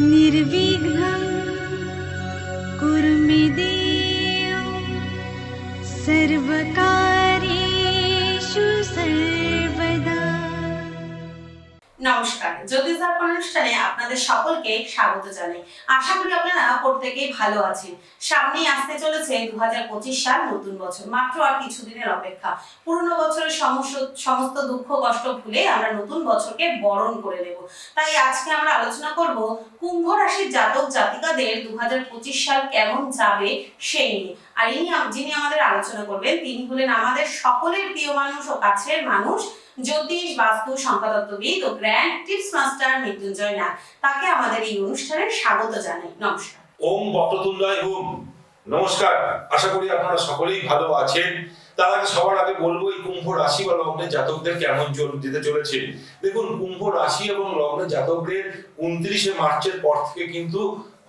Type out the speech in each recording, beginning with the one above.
निर्विघ्नं कुरु मे देव सर्वकार्येषु सर्वदा নমস্কার। জ্যোতিষ দর্পণ অনুষ্ঠানে আপনাদের সকলকে স্বাগত জানাই। আশা করি আপনারা প্রত্যেকেই ভালো আছেন। সামনেই আসতে চলেছে দুহাজার পঁচিশ সাল নতুন বছর। মাত্র আর কিছুদিনের অপেক্ষা। পুরনো বছরের সমস্ত সমস্ত দুঃখ, কষ্ট ভুলে আমরা নতুন বছরকে বরণ করে নেব। তাই আজকে আমরা আলোচনা করব কুম্ভ রাশির জাতক জাতিকাদের দু হাজার পঁচিশ সাল কেমন যাবে সেই নিয়ে। আর ইনি যিনি আমাদের আলোচনা করবেন, তিনি হলেন আমাদের সকলের প্রিয় মানুষ ও কাছের মানুষ জ্যোতিষ, বাস্তু সংখ্যাতত্ত্ববিদ ও grand tips master Mrityunjay Nath তাকে আমাদের এই অনুষ্ঠানে স্বাগত জানাই। নমস্কার। ওম বক্রতুণ্ডায় ওম নমস্কার। আশা করি আপনারা সকলেই ভালো আছেন। তার আগে সবার আগে বলব, এই কুম্ভ রাশি বা লগ্নের জাতকদের কেমন যেতে চলেছে? দেখুন, কুম্ভ রাশি এবং লগ্নের জাতকদের উনত্রিশে মার্চের পর থেকে কিন্তু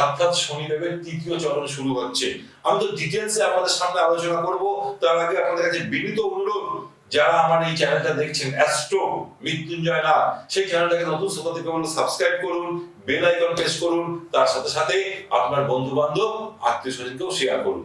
অর্থাৎ শনিদেবের তৃতীয় চরণ শুরু হচ্ছে। আমি তো ডিটেলসে আপনাদের সামনে আলোচনা করব। তার আগে আপনাদের কাছে বিনীত অনুরোধ যারা আমার এই চ্যানেলটা দেখছেন অ্যাস্ট্রো মৃত্যুঞ্জয় না সেই চ্যানেলটাকে নতুন শ্রোতা থেকে বলব সাবস্ক্রাইব করুন বেল আইকন প্রেস করুন, তার সাথে সাথে আপনার বন্ধু বান্ধব আত্মীয় স্বজনকেও শেয়ার করুন।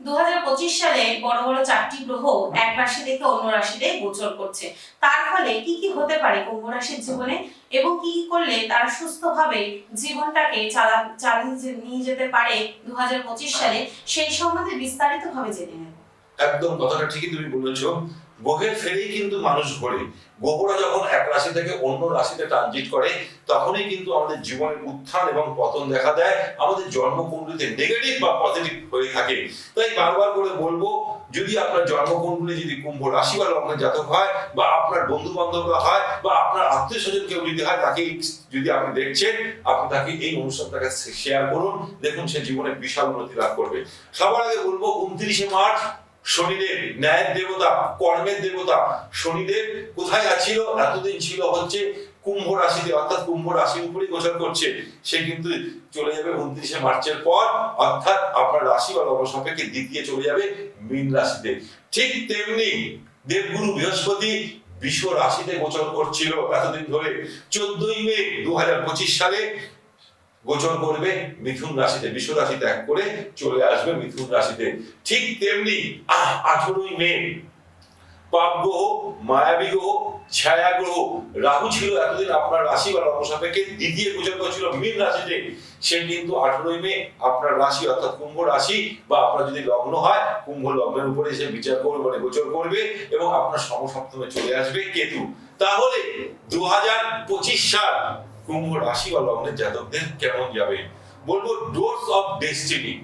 দুহাজার পঁচিশ সালে বড় বড় চারটি গ্রহ এক রাশি থেকে অন্য রাশিতে গোচর করছে। তার ফলে কি কি হতে পারে কুম্ভ রাশির জীবনে এবং কি করলে তারা সুস্থভাবে জীবনটাকে চালা চালিয়ে নিয়ে যেতে পারে দু হাজার পঁচিশ সালে, সেই সম্বন্ধে বিস্তারিত ভাবে জেনে নেব। একদম কথাটা ঠিকই তুমি বলেছ। গ্রহের ফেরেই কিন্তু মানুষ ঘোরে। গ্রহরা যখন এক রাশি থেকে অন্য রাশিতে ট্রানজিট করে, তখনই কিন্তু আমাদের জীবনের উত্থান এবং পতন দেখা দেয়। আমাদের জন্মকুণ্ডলিতে নেগেটিভ বা পজিটিভ হয়ে থাকে। তাই বারবার করে বলব, যদি আপনার জন্মকুণ্ডলী যদি কুম্ভ রাশি বা লগ্নের জাতক হয়, বা আপনার বন্ধু বান্ধবরা হয়, বা আপনার আত্মীয় স্বজন কেউ যদি হয়, তাকে যদি আপনি দেখছেন, আপনি তাকে এই অনুষ্ঠানটাকে শেয়ার করুন। দেখুন সে জীবনে বিশাল উন্নতি লাভ করবে। সবার আগে বলব, উনত্রিশে মার্চ শনিদেব, ন্যায়ের দেবতা, কর্মের দেবতা, শনিদেব কোথায় আছিল? এতদিন ছিল হচ্ছে কুম্ভ রাশিতে, অর্থাৎ কুম্ভ রাশির উপরেই গোচর করছে। সে কিন্তু চলে যাবে উনত্রিশে মার্চের পর, অর্থাৎ আপনার রাশি বা লগ্ন সাপেক্ষে দ্বিতীয় চলে যাবে মীন রাশিতে। ঠিক তেমনি দেবগুরু বৃহস্পতি বিশ্ব রাশিতে গোচর করছিল এতদিন ধরে। চোদ্দই মে দু হাজার পঁচিশ সালে গোচর করবে, মিথুন রাশিতে, বিশ্ব রাশি ত্যাগ করে চলে আসবে মিথুন রাশিতে। ঠিক তেমনি আঠারোই মে, পাপ গ্রহ, মায়াবী গ্রহ, ছায়া গ্রহ। রাহু ছিল এতদিন আপনার রাশি বা দ্বিতীয় গোচর করছিল মীন রাশিতে। সে কিন্তু আঠারোই মে আপনার রাশি, অর্থাৎ কুম্ভ রাশি বা আপনার যদি লগ্ন হয়, কুম্ভ লগ্নের উপরে সে বিচার করবে মানে গোচর করবে এবং আপনার সমসপ্তমে চলে আসবে কেতু। তাহলে দু হাজার পঁচিশ সাল কুম্ভ রাশি বা লগ্নের জাতকদের কেমন যাবে? বলব doors of destiny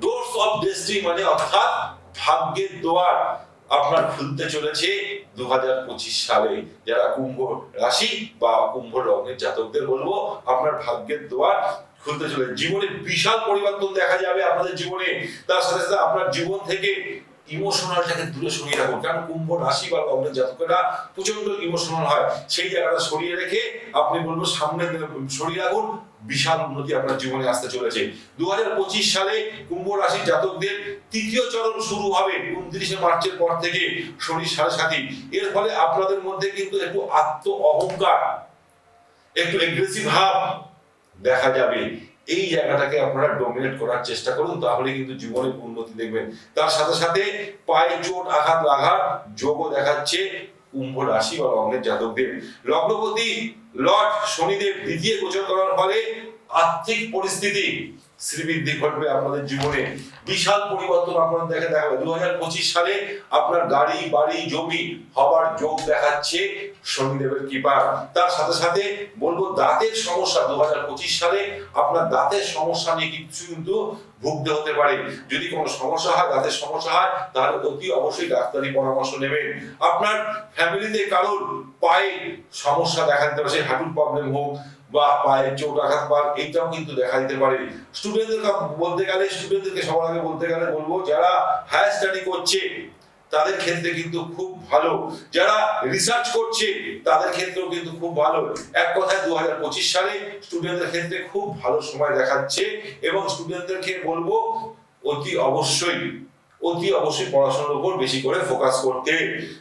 doors of destiny মানে অর্থাৎ ভাগ্যের দোয়ার আপনার খুলতে চলেছে দু হাজার পঁচিশ সালে। যারা কুম্ভ রাশি বা কুম্ভ লগ্নের জাতকদের বলব, আপনার ভাগ্যের দোয়ার খুলতে চলেছে। জীবনে বিশাল পরিবর্তন দেখা যাবে আপনাদের জীবনে। তার সাথে সাথে আপনার জীবন থেকে ইমোশনালটাকে দূরে সরিয়ে রাখুন। কারণ কুম্ভ রাশি বা লগ্নের জাতকেরা প্রচণ্ড ইমোশনাল হয়। সেই জায়গাটা সরিয়ে রেখে আপনি বলব সামনে সরিয়ে রাখুন। বিশাল উন্নতি আপনার জীবনে আসতে চলেছে। দু হাজার পঁচিশ সালে কুম্ভ রাশির জাতকদের তৃতীয় চরণ শুরু হবে উনত্রিশে মার্চের পর থেকে শনির সাড়ে সাথী এর ফলে আপনাদের মধ্যে কিন্তু একটু আত্ম অহংকার একটু এগ্রেসিভ ভাব দেখা যাবে। এই জায়গাটাকে আপনারা ডোমিনেট করার চেষ্টা করুন তাহলে কিন্তু জীবনে উন্নতি দেখবেন। তার সাথে সাথে পায়ে চোট, আঘাত লাগার যোগও দেখাচ্ছে কুম্ভ রাশি বা লগ্নের জাতকদের। লগ্নপতি লট শনিদেব দ্বিতীয় গোচর করার ফলে আর্থিক পরিস্থিতি শ্রীবৃদ্ধি ঘটবে আপনাদের জীবনে। বিশাল পরিবর্তন আপনাদের দেখে দেখাবে। দু হাজার পঁচিশ সালে আপনার গাড়ি, বাড়ি, জমি হবার যোগ দেখাচ্ছে শনিদেবের কৃপা তার সাথে সাথে বলব, দাঁতের সমস্যা দু হাজার পঁচিশ সালে আপনার দাঁতের সমস্যা নিয়ে কিছু কিন্তু ভুগতে হতে পারে। যদি কোনো সমস্যা হয়, দাঁতের সমস্যা হয়, তাহলে অতি অবশ্যই ডাক্তারি পরামর্শ নেবেন। আপনার ফ্যামিলিতে কারোর পায়ে সমস্যা দেখা দিতে পারে সেই হাঁটুর প্রবলেম হোক বা পায়ের চোট আঘাত পার এইটাও কিন্তু দেখা দিতে পারে। স্টুডেন্টদের বলতে গেলে স্টুডেন্টদেরকে সবার আগে বলতে গেলে বলব, যারা হায়ার স্টাডি করছে, তাদের ক্ষেত্রে কিন্তু খুব ভালো। যারা রিসার্চ করছে, তাদের ক্ষেত্রেও কিন্তু খুব ভালো। এক কথায় দু হাজার পঁচিশ সালে স্টুডেন্টদের ক্ষেত্রে খুব ভালো সময় দেখাচ্ছে এবং স্টুডেন্টদেরকে বলব, অতি অবশ্যই অতি অবশ্যই পড়াশোনার উপর বেশি করে ফোকাস করতে।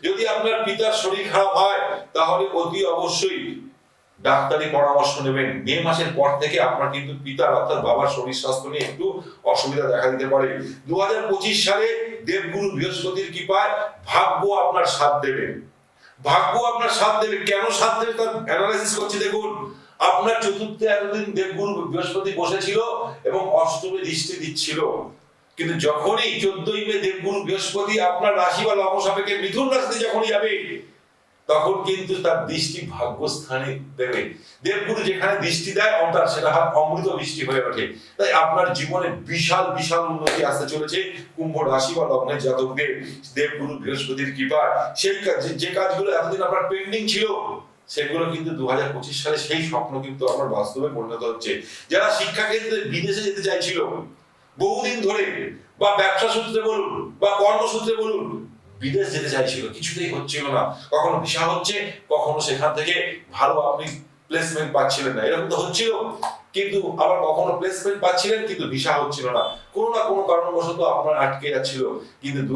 যদি আপনার পিতার শরীর খারাপ হয়, তাহলে অতি অবশ্যই ডাক্তারি পরামর্শ নেবেন। মে মাসের পর থেকে আপনার কিন্তু পিতার অর্থাৎ বাবার শরীর স্বাস্থ্য নিয়ে একটু অসুবিধা দেখা দিতে পারে। দু সালে দেবগুরু বৃহস্পতির কৃপায় ভাগ্য আপনার সাথ দেবে। ভাগ্য আপনার সাথ দেবে। কেন সাথ দেবে তার অ্যানালাইসিস করছি দেখুন। আপনার চতুর্থে এতদিন দেবগুরু বৃহস্পতি বসেছিল এবং অষ্টমে দৃষ্টি দিচ্ছিল। কিন্তু যখনই চোদ্দই মে দেবগুরু বৃহস্পতি আপনার রাশি বা লগ্ন সাপেক্ষে মিথুন রাশিতে যখনই যাবে তখন কিন্তু তার দৃষ্টি ভাগ্যস্থানে দেবে। দেবগুরু যেখানে দৃষ্টি দেয় অর্থাৎ সেটা অমৃত বৃষ্টি হয়ে ওঠে। তাই আপনার জীবনে বিশাল বিশাল উন্নতি আসতে চলেছে। কুম্ভ রাশি বা লগ্নের জাতকদের দেবগুরু বৃহস্পতির কৃপা সেই কাজ, যে- যে কাজগুলো এতদিন আপনার পেন্ডিং ছিল, সেগুলো কিন্তু দু হাজার পঁচিশ সালে সেই স্বপ্ন কিন্তু আমার বাস্তবে পরিণত হচ্ছে। যারা শিক্ষাক্ষেত্রে বিদেশে যেতে চাইছিল, বহুদিন ধরে, বা ব্যবসা সূত্রে বলুন, বা কর্মসূত্রে বলুন বিদেশ যেতে চাইছিল, কিছুতেই হচ্ছিল না। কখনো ভিসা হচ্ছে, কখনো সেখান থেকে ভালো আপনি প্লেসমেন্ট পাচ্ছিলেন না। এরকম তো হচ্ছিল, কিন্তু আবার কখনো প্লেসমেন্ট পাচ্ছিলেন, কিন্তু ভিসা হচ্ছিল না। কোনো না কোনো কারণবশত আপনার আটকে যাচ্ছিল। কিন্তু দু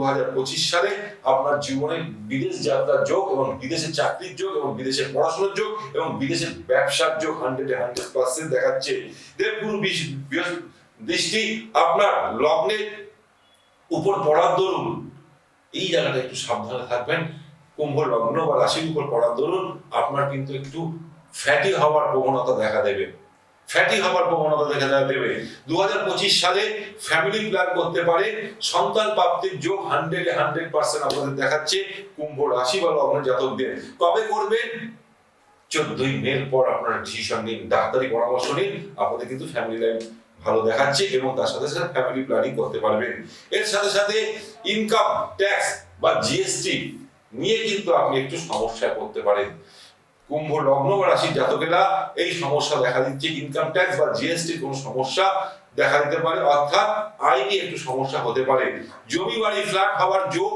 সালে আপনার জীবনে বিদেশ যাত্রার যোগ এবং বিদেশে চাকরির যোগ এবং বিদেশে পড়াশোনার যোগ এবং বিদেশে ব্যবসার যোগ হান্ড্রেডে হান্ড্রেড পার্সেন্ট দেখাচ্ছে। দেবগুরু দৃষ্টি আপনার লগ্নের উপর পড়ার দরুন এই জায়গাটা একটু সাবধানে থাকবেন। কুম্ভ লগ্ন বা রাশির উপর পড়ার দরুন, আপনার কিন্তু একটু ফ্যাটি হওয়ার প্রবণতা দেখা দেবে। ফ্যাটি হওয়ার প্রবণতা দেখা দেবে। দু হাজার পঁচিশ সালে ফ্যামিলি প্ল্যান করতে পারে, সন্তান প্রাপ্তির যোগ হান্ড্রেড হান্ড্রেড পার্সেন্ট আপনাদের দেখাচ্ছে কুম্ভ রাশি বা লগ্ন জাতকদের। কবে করবেন চোদ্দই মের পর আপনারা ডিসিশন নিন, ডাক্তারি পরামর্শ নিন, আপনাদের কিন্তু ফ্যামিলি লাইফ ভালো দেখাচ্ছে এবং তার সাথে সাথে ফ্যামিলি প্ল্যানিং করতে পারবেন। এর সাথে সাথে ইনকাম ট্যাক্স বা জিএসটি নিয়ে কিন্তু আপনি একটু সমস্যায় পড়তে পারেন। কুম্ভ, লগ্ন বা রাশির জাতকেরা এই সমস্যা দেখা দিচ্ছে। ইনকাম ট্যাক্স বা জিএসটি কোনো সমস্যা দেখা দিতে পারে, অর্থাৎ আইনি একটু সমস্যা হতে পারে। জমি, বাড়ি ফ্ল্যাট হওয়ার যোগ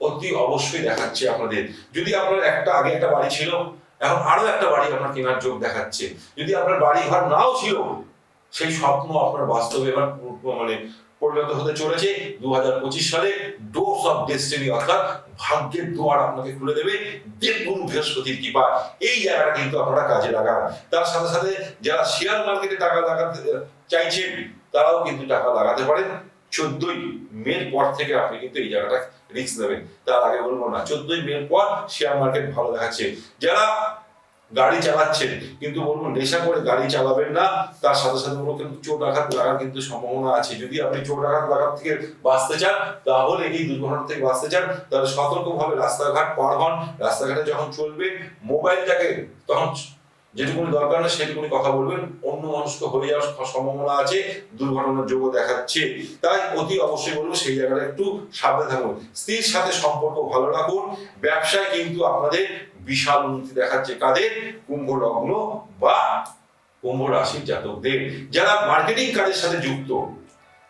অতি অবশ্যই দেখাচ্ছে আপনাদের। যদি আপনার একটা, আগে একটা বাড়ি ছিল, এখন আরও একটা বাড়ি আপনার কেনার যোগ দেখাচ্ছে। যদি আপনার বাড়ি ঘর নাও ছিল সেই স্বপ্ন আপনার বাস্তবে এবার মানে পরিণত হতে চলেছে। দু হাজার পঁচিশ সালে ডোর্স অফ ডেস্টিনি অর্থাৎ ভাগ্যের দুয়ার আপনাকে খুলে দেবে। দেবগুরু বৃহস্পতির কৃপা। এই জায়গাটা কিন্তু আপনারা কাজে লাগান। তার সাথে সাথে যারা শেয়ার মার্কেটে টাকা লাগাতে, চাইছেন, তারাও কিন্তু টাকা লাগাতে পারেন। চোদ্দই মের পর থেকে আপনি কিন্তু এই জায়গাটা রিস্ক নেবেন তার আগে বলব না, চোদ্দই মের পর শেয়ার মার্কেট ভালো দেখাচ্ছে। যারা গাড়ি চালাচ্ছেন। কিন্তু বলব নেশা করে গাড়ি চালাবেন না, তার সাথে সাথে বলব কিন্তু চোট আঘাত লাগার কিন্তু সম্ভাবনা আছে। যদি আপনি চোট আঘাত লাগার থেকে বাঁচতে চান, তাহলে এই দুর্ঘটনা থেকে বাঁচতে চান, তাহলে সতর্কভাবে রাস্তাঘাট পার হন। রাস্তাঘাটে যখন চলবেন মোবাইলটাকে তখন যেটুকুনি দরকার না সেটুকুনি কথা বলবেন। অন্য মানুষকে হয়ে যাওয়ার সম্ভাবনা আছে, দুর্ঘটনার যোগ্য দেখাচ্ছে। তাই অতি অবশ্যই বলব সেই জায়গাটা একটু সাবধানে থাকুন। স্ত্রীর সাথে সম্পর্ক ভালো রাখুন। ব্যবসায় কিন্তু আপনাদের বিশাল উন্নতি দেখাচ্ছে কাদের? কুম্ভ লগ্ন বা কুম্ভ রাশির জাতকদের। যারা মার্কেটিং কাজের সাথে যুক্ত,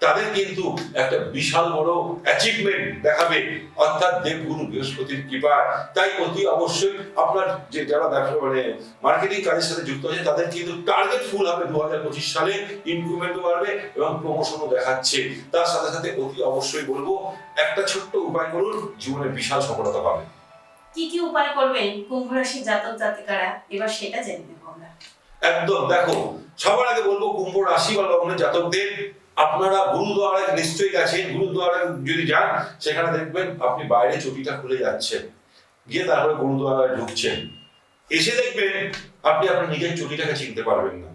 তাদের কিন্তু একটা বিশাল বড় অ্যাচিভমেন্ট দেখাবে। অর্থাৎ দেবগুরু বৃহস্পতির কৃপা তাই অতি অবশ্যই আপনার যে যারা ব্যবসা মানে মার্কেটিং কাজের সাথে যুক্ত আছে, তাদের কিন্তু টার্গেট ফুল হবে দু হাজার পঁচিশ সালে। ইনক্রিমেন্টও বাড়বে এবং প্রমোশনও দেখাচ্ছে। তার সাথে সাথে অতি অবশ্যই বলব, একটা ছোট্ট উপায় করুন, জীবনে বিশাল সফলতা পাবে কি কি উপায় করবেন কুম্ভ রাশির জাতক জাতিকারা? এবার সেটা জেনে নেব আমরা। একদম, দেখো, সবার আগে বলব কুম্ভ রাশি বা লগ্নের জাতকদের, আপনারা গুরুদ্বারায় নিশ্চয়ই গেছেন, গুরুদ্বারায় যদি যান, সেখানে দেখবেন আপনি বাইরে চটিটা খুলে যাচ্ছেন, গিয়ে তারপরে গুরুদ্বারায় ঢুকছেন। এসে দেখবেন আপনি আপনার নিজের চটিটাকে চিনতে পারবেন না।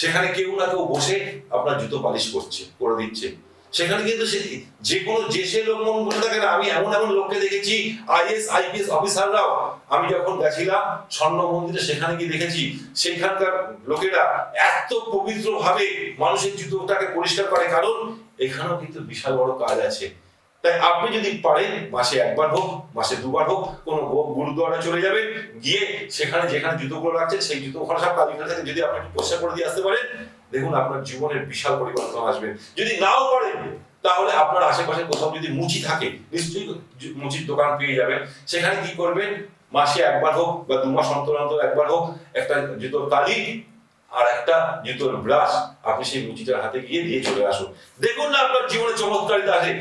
সেখানে কেউ না কেউ বসে আপনার জুতো পালিশ করছে, করে দিচ্ছে। সেখানে কিন্তু যে কোনো সে লোক মন বসে থাকে না, আমি এমন এমন লোককে দেখেছি, আইএস, আইপিএস অফিসাররাও। আমি যখন গেছিলাম স্বর্ণ মন্দিরে, সেখানে গিয়ে দেখেছি, সেখানকার লোকেরা এত পবিত্র ভাবে মানুষের জুতোটাকে পরিষ্কার করে। কারণ এখানেও কিন্তু বিশাল বড় কাজ আছে। তাই আপনি যদি পারেন, মাসে একবার হোক, মাসে দুবার হোক, কোনো গো- গুরুদুয়ারে চলে যাবেন, গিয়ে সেখানে যেখানে জুতোগুলো রাখছেন সেই জুতো ওখানে সব কালী থেকে যদি আপনি একটু পরিষ্কার করে দিয়ে আসতে পারেন দেখুন আপনার জীবনের বিশাল পরিবর্তন আসবে। যদি নাও পারেন তাহলে আপনার আশেপাশে কোথাও যদি মুচি থাকে, নিশ্চয়ই মুচির দোকান পেয়ে যাবেন। সেখানে কি করবেন? মাসে একবার হোক বা দু মাস অন্তর অন্তর একবার হোক, একটা জুতোর কালি আর একটা জুতোর ব্রাশ আপনি সেই মুচিটার হাতে গিয়ে দিয়ে চলে আসুন। দেখুন না আপনার জীবনে চমৎকারিতা আসে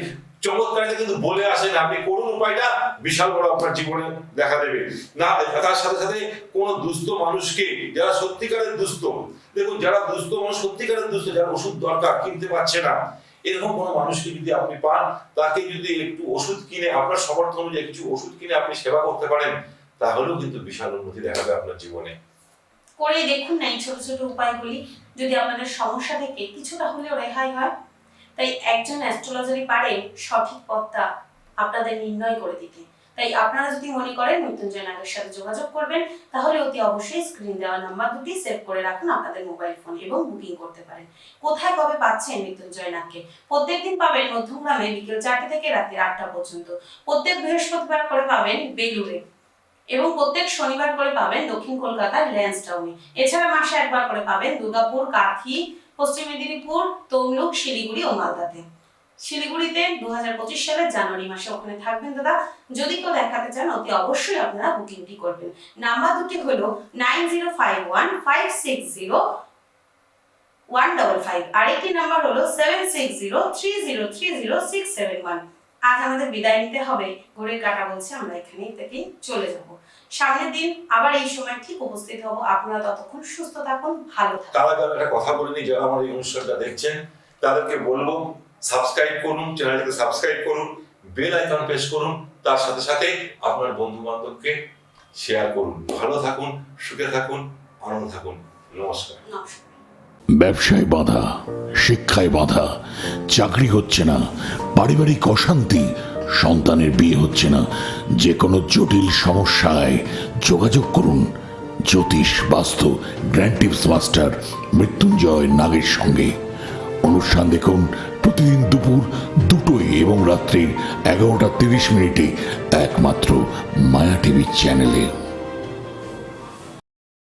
চমৎকারিতা কিন্তু বলে আসেন আপনি করুন উপায়টা, বিশাল বড় আপনার জীবনে দেখা দেবে। না, তার সাথে সাথে কোন দুস্থ মানুষকে, যারা সত্যিকারের দুস্থ দেখুন, যারা দুস্থ মানুষ, সত্যিকারের দুস্থ, যারা ওষুধ দরকার কিনতে পারছে না, এরকম কোনো মানুষকে যদি আপনি পান, তাকে যদি একটু ওষুধ কিনে, আপনার সমর্থ অনুযায়ী কিছু ওষুধ কিনে আপনি সেবা করতে পারেন, তাহলেও কিন্তু বিশাল উন্নতি দেখাবে আপনার জীবনে। করে দেখুন না এই ছোট ছোট উপায়গুলি। যদি আপনাদের সমস্যা থেকে কিছুটা হলেও রেহাই হয়, তাই একজন অ্যাস্ট্রোলজারই পারে সঠিক পথটা আপনাদের নির্ণয় করে দিতে। তাই আপনারা যদি মনে করেন মৃত্যুঞ্জয় নাগের সাথে যোগাযোগ করবেন, তাহলে অতি অবশ্যই স্ক্রিন দেওয়া নাম্বার দুটি সেভ করে রাখুন আপনাদের মোবাইল ফোন এবং বুকিং করতে পারেন। কোথায় কবে পাচ্ছেন মৃত্যুঞ্জয় নাগকে? প্রত্যেকদিন পাবেন মধ্যমগ্রামে বিকেল চারটে থেকে রাত্রি আটটা পর্যন্ত। প্রত্যেক বৃহস্পতিবার করে পাবেন বেলুড়ে এবং প্রত্যেক শনিবার করে পাবেন দক্ষিণ কলকাতার ল্যান্স টাউনে এছাড়া মাসে একবার করে পাবেন দুর্গাপুর, কাঁথি, পশ্চিম মেদিনীপুর, তমলুক, শিলিগুড়ি ও মালদাতে। শিলিগুড়িতে দু হাজার পঁচিশ সালের জানুয়ারি মাসে ওখানে থাকবেন দাদা। যদি কেউ দেখাতে চান, অতি অবশ্যই আপনারা বুকিংটি করবেন। নাম্বার দুটি হলো nine zero five one five six zero one double five. আরেকটি নাম্বার হলো seven six zero three zero three zero six seven one. আজ আমাদের বিদায় নিতে হবে। ঘড়ির কাটা বলছে, আমরা এখানে থেকেই চলে যাব। সামনের দিন আবার এই সময় ঠিক উপস্থিত হব। আপনারা ততক্ষণ সুস্থ থাকুন, ভালো থাকুন। তার একটা কথা বলে নিই যারা আমার এই অনুষ্ঠানটা দেখছেন, তাদেরকে বলব সাবস্ক্রাইব করুন, চ্যানেলটিকে সাবস্ক্রাইব করুন, বেল আইকন প্রেস করুন, তার সাথে সাথে আপনার বন্ধু বান্ধবকে শেয়ার করুন। ভালো থাকুন, সুখে থাকুন, আনন্দ থাকুন। নমস্কার। ব্যবসায় বাধা, শিক্ষায় বাধা, চাকরি হচ্ছে না, পারিবারিক অশান্তি, সন্তানের বিয়ে হচ্ছে না যে কোনো জটিল সমস্যায় যোগাযোগ করুন। জ্যোতিষ, বাস্তু, গ্র্যান্ড টিপস মাস্টার, মৃত্যুঞ্জয় নাগের সঙ্গে। অনুষ্ঠান দেখুন প্রতিদিন দুপুর দুটোয় এবং রাত্রি এগারোটা তিরিশ মিনিটে একমাত্র মায়া টিভি চ্যানেলে